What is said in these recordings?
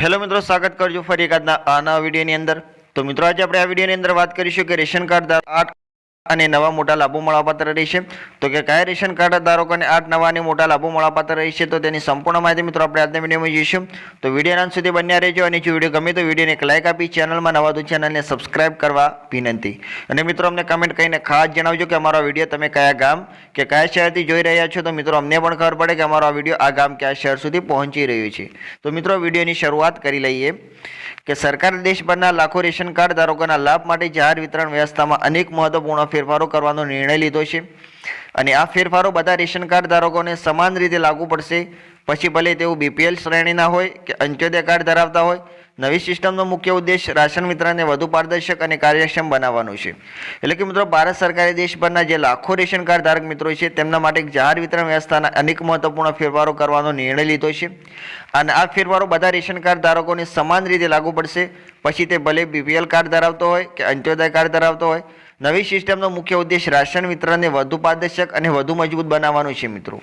Hello મિત્રો, સ્વાગત કરજો ફરી એક આજના આના વિડીયોની અંદર. તો મિત્રો, આજે આપણે આ વિડીયોની અંદર વાત કરીશું કે રેશન કાર્ડ આઠ અને નવા મોટા લાભો મળવાપાત્ર રહેશે. તો કે કયા રેશન કાર્ડ ધારકોને આઠ નવા મોટા લાભો મળવાપાત્ર રહેશે, તો તેની સંપૂર્ણ માહિતી મિત્રો આપણે આજના વિડીયોમાં જોઈશું. તો વિડીયોના અંત સુધી બન્યા રહેજો અને જો વીડિયો ગમે તો વિડીયોને એક લાઇક આપી ચેનલમાં નવા તો ચેનલને સબસ્ક્રાઇબ કરવા વિનંતી. અને મિત્રો અમને કમેન્ટ કરીને ખાસ જણાવજો કે અમારો વીડિયો તમે કયા ગામ કે કયા શહેરથી જોઈ રહ્યા છો, તો મિત્રો અમને પણ ખબર પડે કે અમારો આ વીડિયો આ ગામ કયા શહેર સુધી પહોંચી રહ્યું છે. તો મિત્રો વિડીયોની શરૂઆત કરી લઈએ. કે સરકાર દેશભરના લાખો રેશન કાર્ડ ધારકોના લાભ માટે જાહેર વિતરણ વ્યવસ્થામાં અનેક મહત્વપૂર્ણ ફેરફારો કરવાનો નિર્ણય લીધો છે. અને આ ફેરફારો બધા રેશન કાર્ડ ધારકોને સમાન રીતે લાગુ પડશે. પછી ભલે તેઓ બીપીએલ શ્રેણીના હોય કે અંત્યોદય કાર્ડ ધરાવતા હોય નવી સિસ્ટમનો મુખ્ય ઉદ્દેશ રાશન વિતરણને વધુ પારદર્શક અને કાર્યક્ષમ બનાવવાનો છે. એટલે કે મિત્રો, ભારત સરકારે દેશભરના જે લાખો રેશન કાર્ડ ધારક મિત્રો છે, તેમના માટે જાહેર વિતરણ વ્યવસ્થાના અનેક મહત્વપૂર્ણ ફેરફારો કરવાનો નિર્ણય લીધો છે. અને આ ફેરફારો બધા રેશન કાર્ડ ધારકોને સમાન રીતે લાગુ પડશે. પછી તે ભલે બીપીએલ કાર્ડ ધરાવતો હોય કે અંત્યોદય કાર્ડ ધરાવતો હોય, નવી સિસ્ટમનો મુખ્ય ઉદ્દેશ રાશન વિતરણને વધુ પારદર્શક અને વધુ મજબૂત બનાવવાનો છે મિત્રો.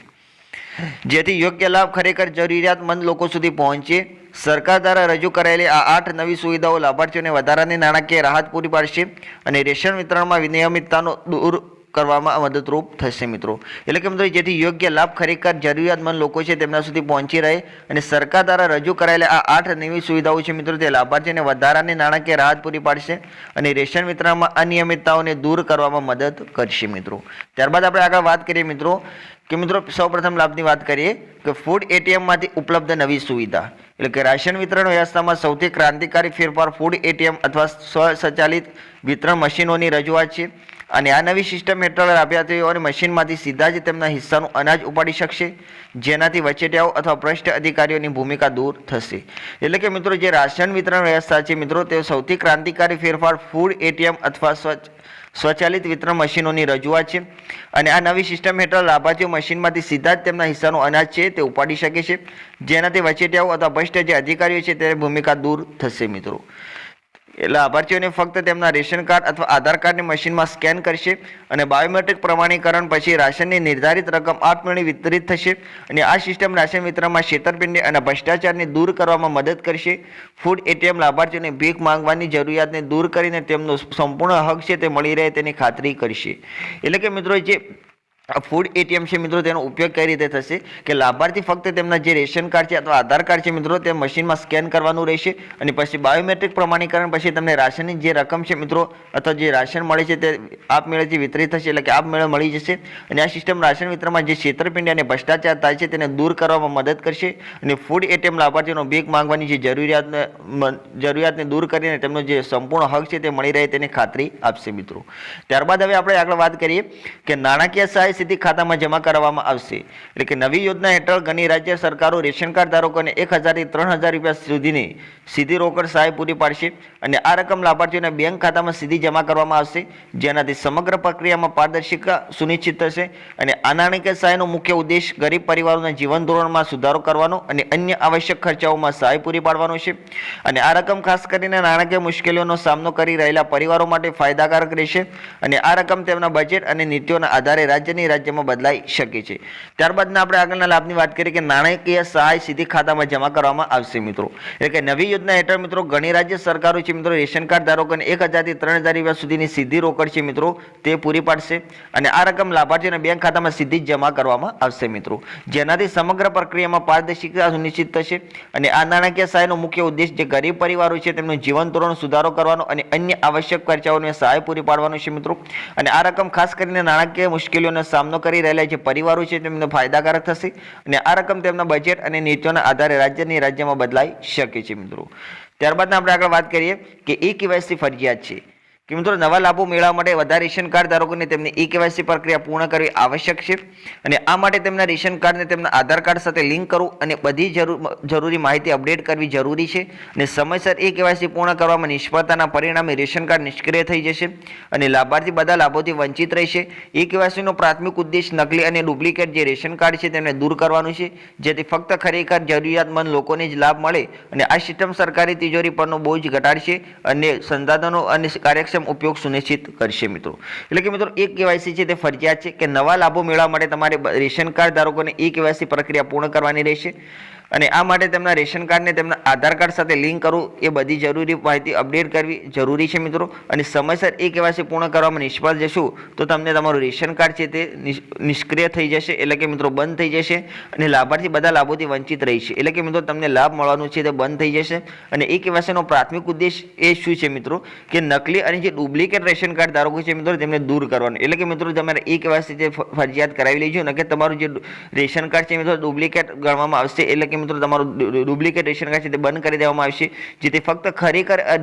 જેથી યોગ્ય લાભ ખરેખર જરૂરિયાતમંદ લોકો સુધી પહોંચે સરકાર દ્વારા રજૂ કરાયેલી આ આઠ નવી સુવિધાઓ લાભાર્થીઓને વધારાની નાણાકીય રાહત પૂરી પાડશે અને રેશન વિતરણમાં વિનિયમિતતાનો દૂર કરવામાં મદદરૂપ થશે મિત્રો. એટલે કે મિત્રો જેથી યોગ્ય લાભ ખરેખર જરૂરિયાતમંદ લોકો છે તેમના સુધી પહોંચી રહે અને સરકાર દ્વારા રજૂ કરાયેલા આ આઠ નવી સુવિધાઓ છે મિત્રો, તે લાભાર્થીને વધારાની નાણાકીય રાહત પૂરી પાડશે અને રેશન વિતરણમાં અનિયમિતતાઓને દૂર કરવામાં મદદ કરશે મિત્રો. ત્યારબાદ આપણે આગળ વાત કરીએ મિત્રો, કે મિત્રો, સૌપ્રથમ લાભની વાત કરીએ કે ફૂડ એટીએમમાંથી ઉપલબ્ધ નવી સુવિધા. એટલે કે રાશન વિતરણ વ્યવસ્થામાં સૌથી ક્રાંતિકારી ફેરફાર ફૂડ એટીએમ અથવા સ્વસંચાલિત વિતરણ મશીનોની રજૂઆત છે. અને આ નવી સિસ્ટમ હેઠળ લાભાર્થીઓને મશીનમાંથી સીધા જ તેમના હિસ્સાનું અનાજ ઉપાડી શકશે, જેનાથી વચેટિયાઓ અથવા ભ્રષ્ટ અધિકારીઓની ભૂમિકા દૂર થશે. એટલે કે મિત્રો, જે રાશન વિતરણ વ્યવસ્થા છે, મિત્રો તે સૌથી ક્રાંતિકારી ફેરફાર ફૂડ એટીએમ અથવા સ્વચ્છ સ્વચાલિત વિતરણ મશીનોની રજૂઆત છે. અને આ નવી સિસ્ટમ હેઠળ લાભાર્થીઓ મશીનમાંથી સીધા જ તેમના હિસ્સાનું અનાજ છે, તે ઉપાડી શકે છે. જેનાથી વચેટિયાઓ અથવા ભ્રષ્ટ જે અધિકારીઓ છે, તેની ભૂમિકા દૂર થશે, મિત્રો. લાભાર્થીઓને ફક્ત તેમના રેશન કાર્ડ અથવા આધાર કાર્ડની મશીનમાં સ્કેન કરશે અને બાયોમેટ્રિક પ્રમાણીકરણ પછી રાશનની નિર્ધારિત રકમ આપમેળે વિતરિત થશે અને આ સિસ્ટમ રાશન વિતરણમાં છેતરપિંડી અને ભ્રષ્ટાચારને દૂર કરવામાં મદદ કરશે. ફૂડ એટીએમ લાભાર્થીઓને ભીખ માંગવાની જરૂરિયાતને દૂર કરીને તેમનો સંપૂર્ણ હક છે તે મળી રહે તેની ખાતરી કરશે. એટલે કે મિત્રો, જે આ ફૂડ એટીએમ છે મિત્રો, તેનો ઉપયોગ કઈ રીતે થશે કે લાભાર્થી ફક્ત તેમના જે રેશન કાર્ડ છે અથવા આધાર કાર્ડ છે મિત્રો, તે મશીનમાં સ્કેન કરવાનું રહેશે અને પછી બાયોમેટ્રિક પ્રમાણીકરણ પછી તમને રાશનની જે રકમ છે મિત્રો, અથવા જે રાશન મળે છે તે આપમેળેથી વિતરિત થશે એટલે કે આપમેળે મળી જશે અને આ સિસ્ટમ રાશન વિતરણમાં જે છેતરપિંડી અને ભ્રષ્ટાચાર થાય છે તેને દૂર કરવામાં મદદ કરશે અને ફૂડ એટીએમ લાભાર્થીઓનો ભીખ માંગવાની જે જરૂરિયાતને જરૂરિયાતને દૂર કરીને તેમનો જે સંપૂર્ણ હક છે તે મળી રહે તેની ખાતરી આપશે મિત્રો. ત્યારબાદ હવે આપણે આગળ વાત કરીએ કે નાણાકીય સહાય સીધી ખાતામાં જમા કરવામાં આવશે. એટલે કે નવી યોજના હેઠળ ઘણી રાજ્ય સરકારો રેશન કાર્ડ ધારકોને એક હજારથી ત્રણ હજાર રૂપિયા સુધીની સીધી રોકડ સહાય પૂરી પાડશે અને આ રકમ લાભાર્થીઓના બેંક ખાતામાં સીધી જમા કરવામાં આવશે, જેનાથી સમગ્ર પ્રક્રિયામાં પારદર્શિકા સુનિશ્ચિત થશે અને આ નાણાકીય સહાયનો મુખ્ય ઉદ્દેશ ગરીબ પરિવારોના જીવન ધોરણમાં સુધારો કરવાનો અને અન્ય આવશ્યક ખર્ચાઓમાં સહાય પૂરી પાડવાનો છે. અને આ રકમ ખાસ કરીને નાણાકીય મુશ્કેલીઓનો સામનો કરી રહેલા પરિવારો માટે ફાયદાકારક રહેશે અને આ રકમ તેમના બજેટ અને નીતિઓના આધારે રાજ્યની રાજ્યમાં બદલાઈ શકે છે. ત્યારબાદના આપણે આગળના લાભની વાત કરીએ કે નાણાકીય સહાય સીધી ખાતામાં જમા કરવામાં આવશે મિત્રો. એટલે કે નવી યોજના હેઠળ મિત્રો ઘણી રાજ્ય સરકારો છે મિત્રો રેશન કાર્ડ ધારકોને એક હજારથી ત્રણ હજાર રૂપિયા સુધીની સીધી રોકડ છે મિત્રો તે પૂરી પાડશે અને આ રકમ લાભાર્થીઓના બેંક ખાતામાં સીધી જ જમા કરવામાં આવશે મિત્રો. જેનાથી સમગ્ર પ્રક્રિયામાં પારદર્શિકતા સુનિશ્ચિત થશે અને આ નાણાકીય સહાયનો મુખ્ય ઉદ્દેશ જે ગરીબ પરિવારો છે તેમનું જીવન ધોરણ સુધારો કરવાનો અને અન્ય આવશ્યક ખર્ચાઓને સહાય પૂરી પાડવાનો છે મિત્રો. અને આ રકમ ખાસ કરીને નાણાકીય મુશ્કેલીઓનો સામનો કરી રહેલા જે પરિવારો છે તેમને ફાયદાકારક થશે અને આ રકમ તેમના બજેટ અને નીતિઓના આધારે રાજ્યની રાજ્યમાં બદલાઈ શકે છે મિત્રો. ત્યારબાદ આપણે આગળ વાત કરીએ કે ઈ કેવાયસી ફરજિયાત છે. કે મિત્રો નવા લાભો મેળવવા માટે બધા રેશન કાર્ડ ધારકોને તેમની ઈ કેવાયસી પ્રક્રિયા પૂર્ણ કરવી આવશ્યક છે. અને આ માટે તેમના રેશન કાર્ડને તેમના આધાર કાર્ડ સાથે લિંક કરવું અને બધી જરૂરી માહિતી અપડેટ કરવી જરૂરી છે. અને સમયસર ઈ કેવાયસી પૂર્ણ કરવામાં નિષ્ફળતાના પરિણામે રેશન કાર્ડ નિષ્ક્રિય થઈ જશે અને લાભાર્થી બધા લાભોથી વંચિત રહેશે. ઈ કેવાયસીનો પ્રાથમિક ઉદ્દેશ નકલી અને ડુપ્લિકેટ જે રેશન કાર્ડ છે તેમને દૂર કરવાનું છે. જેથી ફક્ત ખરેખર જરૂરિયાતમંદ લોકોને જ લાભ મળે અને આ સિસ્ટમ સરકારી તિજોરી પરનો બોજ ઘટાડશે અને સંસાધનો અને કાર્યક્ષમ ઉપયોગ સુનિશ્ચિત કરશે મિત્રો. એટલે કે મિત્રો એક કેવાયસી છે, તે ફરજિયાત છે કે નવા લાભો મેળવવા માટે તમારે રેશન કાર્ડ ધારકોને એ કેવાયસી પ્રક્રિયા પૂર્ણ કરવાની રહેશે. અને આ માટે તેમના રેશન કાર્ડને તેમના આધાર કાર્ડ સાથે લિંક કરવું એ બધી જરૂરી માહિતી અપડેટ કરવી જરૂરી છે મિત્રો. અને સમયસર એ કેવાયસી પૂર્ણ કરવામાં નિષ્ફળ જશું તો તમને તમારું રેશન કાર્ડ છે તે નિષ્ક્રિય થઈ જશે એટલે કે મિત્રો બંધ થઈ જશે અને લાભાર્થી બધા લાભોથી વંચિત રહી એટલે કે મિત્રો તમને લાભ મળવાનું છે તે બંધ થઈ જશે. અને એ કેવાયસીનો પ્રાથમિક ઉદ્દેશ એ શું છે મિત્રો? કે નકલી અને જે ડુપ્લિકેટ રેશન કાર્ડ ધારકો છે મિત્રો તેમને દૂર કરવાનું. એટલે કે મિત્રો તમારે એ કેવાયસી જે ફરજિયાત કરાવી લેજો. ને તમારું જે રેશન કાર્ડ છે મિત્રો ડુપ્લિકેટ ગણવામાં આવશે એટલે કે મિત્રો, તમારું ડુપ્લિકેટ કાર્ડ છે તે બંધ કરી દેવામાં આવશે, જેથી ફક્ત ખરેખર અ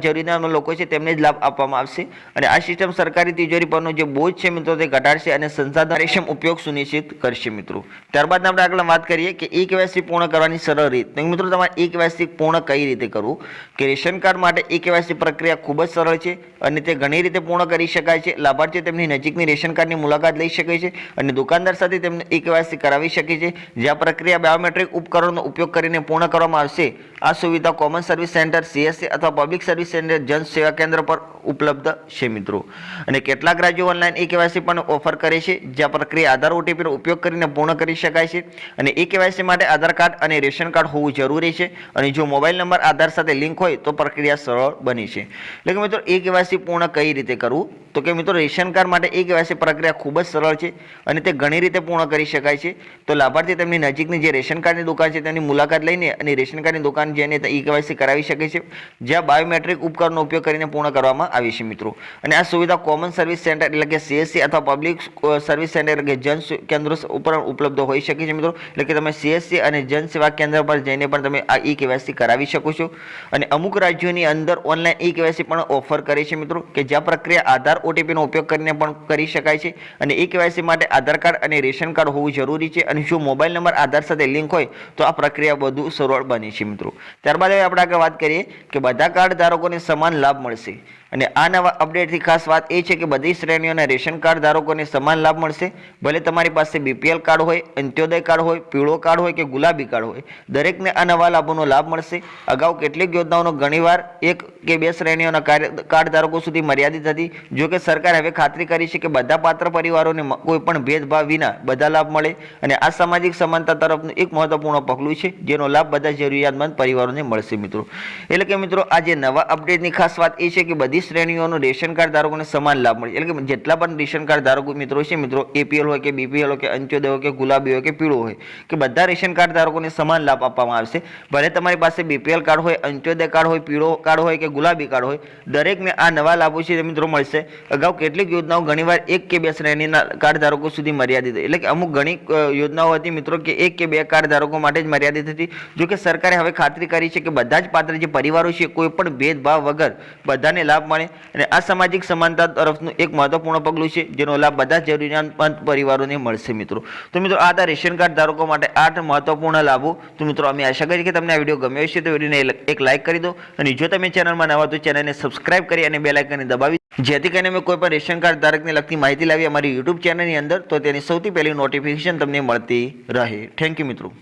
લોકો છે તેમને જ લાભ આપવામાં આવશે. અને આ સિસ્ટમ સરકારી તિજોરી પરનો જે બોજ છે મિત્રો, તે ઘટાડશે અને સંસાધન કાર્યક્ષમ ઉપયોગ સુનિશ્ચિત કરશે મિત્રો. ત્યારબાદ આપણે આગળ વાત કરીએ કે ઈ કેવાયસી પૂર્ણ કરવાની સરળ રીત. મિત્રો, તમારે ઈ કેવાયસી પૂર્ણ કઈ રીતે કરવું? કે રેશન કાર્ડ માટે ઈ કેવાયસી પ્રક્રિયા ખૂબ જ સરળ છે અને તે ઘણી રીતે પૂર્ણ કરી શકાય છે. લાભાર્થીઓ તેમની નજીકની રેશન કાર્ડની મુલાકાત લઈ શકે છે અને દુકાનદાર સાથે તેમને ઈ કેવાયસી કરાવી શકે છે. જે આ પ્રક્રિયા બાયોમેટ્રિક ઉપકરણનો ઉપયોગ કરીને પૂર્ણ કરવામાં આવશે. આ સુવિધા કોમન સર્વિસ સેન્ટર સીએસસી અથવા પબ્લિક સર્વિસ સેન્ટર જન સેવા કેન્દ્ર પર ઉપલબ્ધ છે મિત્રો. અને કેટલાક રાજ્યો ઓનલાઈન ઈ કેવાયસી પણ ઓફર કરે છે, જ્યાં પ્રક્રિયા આધાર ઓટીપીનો ઉપયોગ કરીને પૂર્ણ કરી શકાય છે. અને ઈ કેવાયસી માટે આધાર કાર્ડ અને રેશન કાર્ડ હોવું જરૂરી છે. અને જો મોબાઈલ નંબર, આધાર સાથે લિંક હોય, તો પ્રક્રિયા સરળ બની છે. એટલે કે મિત્રો ઈ કેવાયસી પૂર્ણ કઈ રીતે કરવું? તો કે મિત્રો, રેશન કાર્ડ માટે ઈ કેવાયસી પ્રક્રિયા ખૂબ જ સરળ છે અને તે ઘણી રીતે પૂર્ણ કરી શકાય છે. તો લાભાર્થી તેમની નજીકની જે રેશન કાર્ડની દુકાન છે, તેની મુલાકાત લઈને અને રેશન કાર્ડની દુકાન જઈને ઈ કેવાયસી કરાવી શકે છે, જ્યાં બાયોમેટ્રિક ઉપકરણનો ઉપયોગ કરીને પૂર્ણ કરવામાં આવે છે મિત્રો. અને આ સુવિધા કોમન સર્વિસ સેન્ટર એટલે કે સીએસસી અથવા પબ્લિક સર્વિસ સેન્ટર એટલે કે જન કેન્દ્ર ઉપર ઉપલબ્ધ હોઈ શકે છે મિત્રો. એટલે કે તમે સીએસસી અને જન સેવા કેન્દ્ર પર જઈને પણ તમે આ ઈ કેવાયસી કરાવી શકો છો. અને અમુક રાજ્યોની અંદર ઓનલાઈન ઈ કેવાયસી પણ ઓફર કરે છે મિત્રો, કે જ્યાં પ્રક્રિયા આધાર ઓટીપીનો ઉપયોગ કરીને પણ કરી શકાય છે. અને ઈ કેવાયસી માટે આધાર કાર્ડ અને રેશન કાર્ડ હોવું જરૂરી છે. અને જો મોબાઈલ નંબર આધાર સાથે લિંક હોય, તો આ પ્રક્રિયા વધુ સરળ બને છે મિત્રો. ત્યારબાદ હવે આપણે આગળ વાત કરીએ કે બધા કાર્ડ ધારકોને સમાન લાભ મળશે. અને આ નવા અપડેટથી ખાસ વાત એ છે કે બધી શ્રેણીઓના રેશન કાર્ડ ધારકોને સમાન લાભ મળશે. ભલે તમારી પાસે બીપીએલ કાર્ડ હોય, અંત્યોદય કાર્ડ હોય, પીળો કાર્ડ હોય કે ગુલાબી કાર્ડ હોય, દરેકને આ નવા લાભોનો લાભ મળશે. અગાઉ કેટલીક યોજનાઓનો ઘણીવાર એક કે બે શ્રેણીઓના કાર્ડ ધારકો સુધી મર્યાદિત હતી. જો કે સરકાર હવે ખાતરી કરી છે કે બધા પાત્ર પરિવારોને કોઈ પણ ભેદભાવ વિના બધા લાભ મળે અને આ સામાજિક સમાનતા તરફનું એક મહત્વપૂર્ણ પગલું છે, જેનો લાભ બધા જરૂરિયાતમંદ પરિવારોને મળશે મિત્રો. એટલે કે મિત્રો, આજે નવા અપડેટની ખાસ વાત એ છે કે બધી શ્રેણીઓનું રેશન કાર્ડ ધારકોને સમાન લાભ મળે એટલે કે જેટલા પણ રેશન કાર્ડ ધારકો મિત્રો છે, મિત્રો એપીએલ હોય કે બીપીએલ હોય કે અંત્યોદય હોય કે ગુલાબી હોય કે પીળો હોય, કે બધા રેશન કાર્ડ ધારકોને સમાન લાભ આપવામાં આવશે. ભલે તમારી પાસે બીપીએલ કાર્ડ હોય, અંત્યોદય કાર્ડ હોય, પીળો કાર્ડ હોય કે ગુલાબી કાર્ડ હોય દરેકને આ નવા લાભો છે મિત્રો મળશે. અગાઉ કેટલીક યોજનાઓ ઘણીવાર એક કે બે શ્રેણીના કાર્ડ ધારકો સુધી મર્યાદિત એટલે કે અમુક ઘણી યોજનાઓ હતી મિત્રો કે એક કે બે કાર્ડ ધારકો માટે જ મર્યાદિત હતી. જો કે સરકારે હવે ખાતરી કરી છે કે બધા જ પાત્ર જે પરિવારો છે કોઈ પણ ભેદભાવ વગર બધાને લાભ મળે અને આ સામાજિક સમાનતા તરફનું એક મહત્વપૂર્ણ પગલું છે, જેનો લાભ બધા જરૂરિયાતમંદ પરિવારોને મળશે, મિત્રો. તો મિત્રો, આ હતા રેશન કાર્ડ ધારકો માટે આઠ મહત્વપૂર્ણ લાભો. તો મિત્રો, અમે આશા કરીએ કે તમને આ વીડિયો ગમ્યો હશે, તો વિડીયોને એક લાઇક કરી દો અને જો તમે ચેનલમાં નવા તો ચેનલને સબસ્ક્રાઇબ કરી અને બે લાઇકને દબાવી જેથી કરીને અમે કોઈ પણ રેશન કાર્ડ ધારકને લગતી માહિતી લાવી અમારી યુટ્યુબ ચેનલની અંદર, તો તેની સૌથી પહેલી નોટિફિકેશન તમને મળતી રહે. થેન્ક યુ મિત્રો.